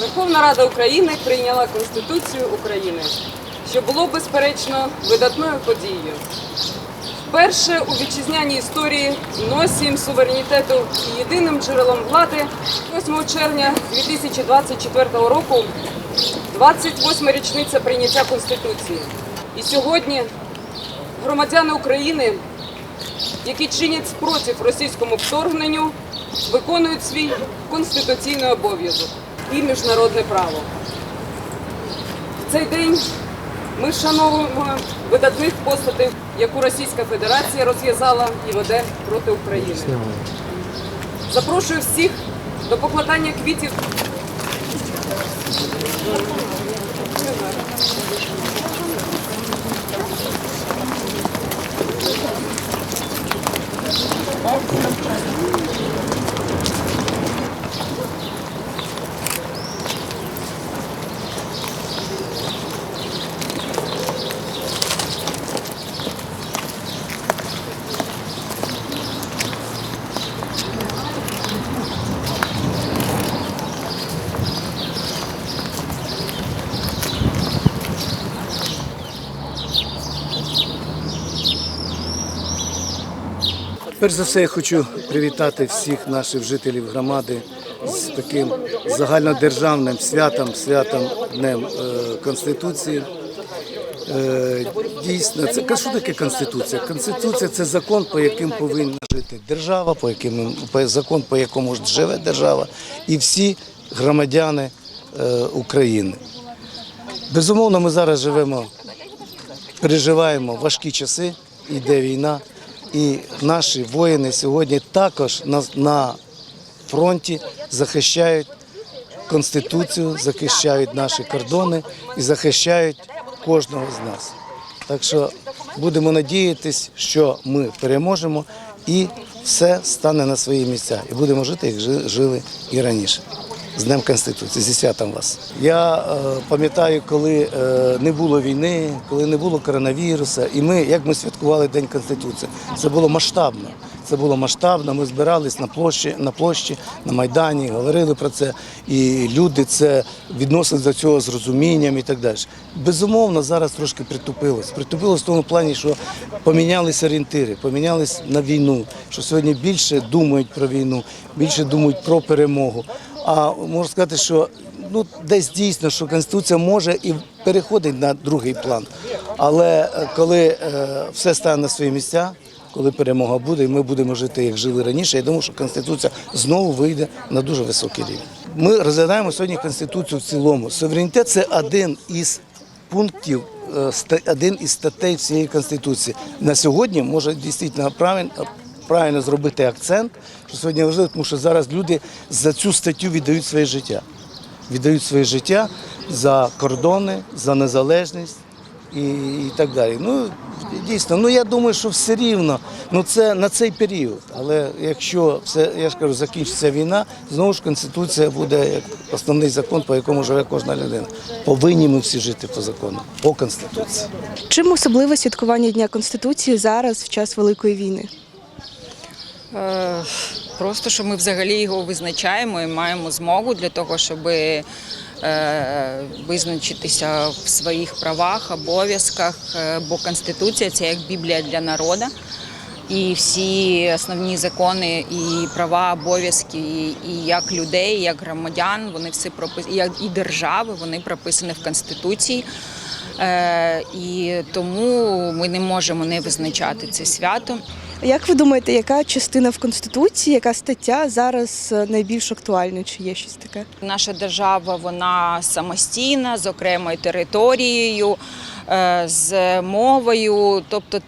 Верховна Рада України прийняла Конституцію України, що було безперечно видатною подією. Вперше у вітчизняній історії носієм суверенітету і єдиним джерелом влади 8 червня 2024 року, 28 річниця прийняття Конституції. І сьогодні громадяни України, які чинять спротив російському вторгненню, виконують свій конституційний обов'язок і міжнародне право. В цей день ми вшановуємо видатних постатей, яку Російська Федерація розв'язала і веде проти України. Запрошую всіх до покладання квітів. Перш за все, я хочу привітати всіх наших жителів громади з таким загальнодержавним святом, святом Днем е, Конституції. Е, Дійсно, це що таке Конституція? Конституція це закон, по яким повинна жити держава, по яким закон, по якому живе держава, і всі громадяни е, України. Безумовно, ми зараз живемо переживаємо важкі часи, йде війна, і наші воїни сьогодні також на, на фронті захищають Конституцію, захищають наші кордони і захищають кожного з нас. Так що будемо надіятись, що ми переможемо і все стане на свої місця. І будемо жити, як жили і раніше. З Днем Конституції, зі святом вас. Я е, пам'ятаю, коли е, не було війни, коли не було коронавірусу, і ми, як ми святкували День Конституції, це було масштабно. Це було масштабно. Ми збирались на площі, на площі, на Майдані, говорили про це, і люди це відносились до цього з розумінням і так далі. Безумовно, зараз трошки притупилось. Притупилось в тому плані, що помінялися орієнтири, помінялись на війну, що сьогодні більше думають про війну, більше думають про перемогу. А можу сказати, що ну десь дійсно, що конституція може і переходить на другий план. Але е, коли е, все стане на свої місця, коли перемога буде, і ми будемо жити як жили раніше, я думаю, що конституція знову вийде на дуже високий рівень. Ми розглядаємо сьогодні конституцію в цілому. Суверенітет це один із пунктів, е, один із статей всієї конституції. На сьогодні може дійсно правильно. Правильно зробити акцент, що сьогодні важливо, тому що зараз люди за цю статтю віддають своє життя. Віддають своє життя за кордони, за незалежність і, і так далі. Ну, дійсно, ну я думаю, що все рівно, ну це на цей період. Але якщо все, я ж кажу, закінчиться війна, знову ж Конституція буде як основний закон, по якому живе кожна людина. Повинні ми всі жити по закону, по Конституції. Чим особливе святкування Дня Конституції зараз в час Великої війни? Е, Просто що ми взагалі його визначаємо і маємо змогу для того, щоб е, визначитися в своїх правах, обов'язках, Е, бо Конституція це як Біблія для народу. І всі основні закони і права, обов'язки, і, і як людей, і як громадян, вони всі прописані, як і держави, вони прописані в Конституції. Е, і тому ми не можемо не визначати це свято. Як ви думаєте, яка частина в Конституції, яка стаття зараз е, найбільш актуальна? Чи є щось таке? Наша держава вона самостійна, з окремою територією, е, з мовою, тобто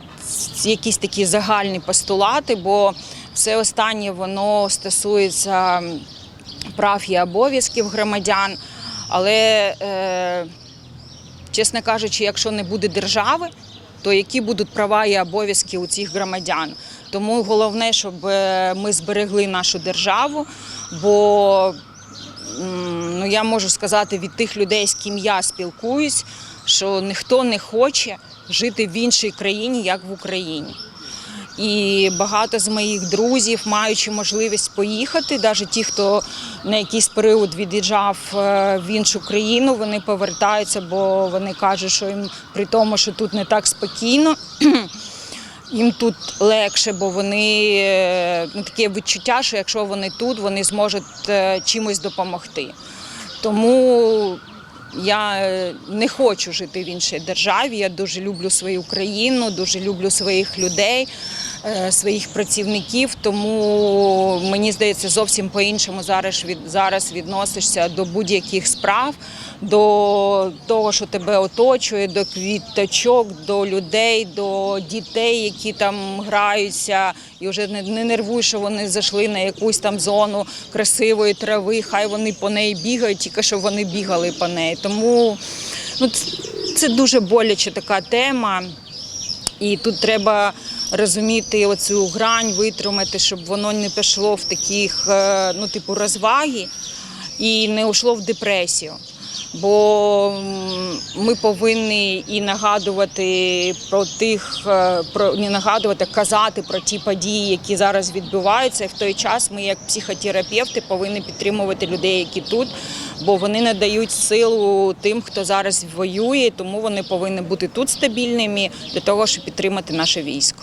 якісь такі загальні постулати, бо все останнє воно стосується прав і обов'язків громадян. Але, е, чесно кажучи, якщо не буде держави, то які будуть права і обов'язки у цих громадян? Тому головне, щоб е, ми зберегли нашу державу, бо Ну, я можу сказати від тих людей, з ким я спілкуюсь, що ніхто не хоче жити в іншій країні, як в Україні. І багато з моїх друзів, маючи можливість поїхати, навіть ті, хто на якийсь період від'їжджав е, в іншу країну, вони повертаються, бо вони кажуть, що їм при тому, що тут не так спокійно. Їм тут легше, бо вони е, ну, таке відчуття, що якщо вони тут, вони зможуть е, чимось допомогти. Тому я не хочу жити в іншій державі. Я дуже люблю свою країну, дуже люблю своїх людей, своїх працівників. Тому мені здається, зовсім по-іншому зараз від зараз відносишся до будь-яких справ, до того, що тебе оточує, до квіточок, до людей, до дітей, які там граються, і вже не, не нервуй, що вони зайшли на якусь там зону красивої трави. Хай вони по неї бігають, тільки щоб вони бігали по неї. Тому ну, це, дуже боляча така тема. І тут треба розуміти оцю грань, витримати, щоб воно не пішло в таких, е, ну, типу, розваги і не йшло в депресію. Бо ми повинні і нагадувати про тих, е, про не нагадувати, казати про ті події, які зараз відбуваються. І в той час ми, як психотерапевти, повинні підтримувати людей, які тут, бо вони надають силу тим, хто зараз воює, тому вони повинні бути тут стабільними для того, щоб підтримати наше військо.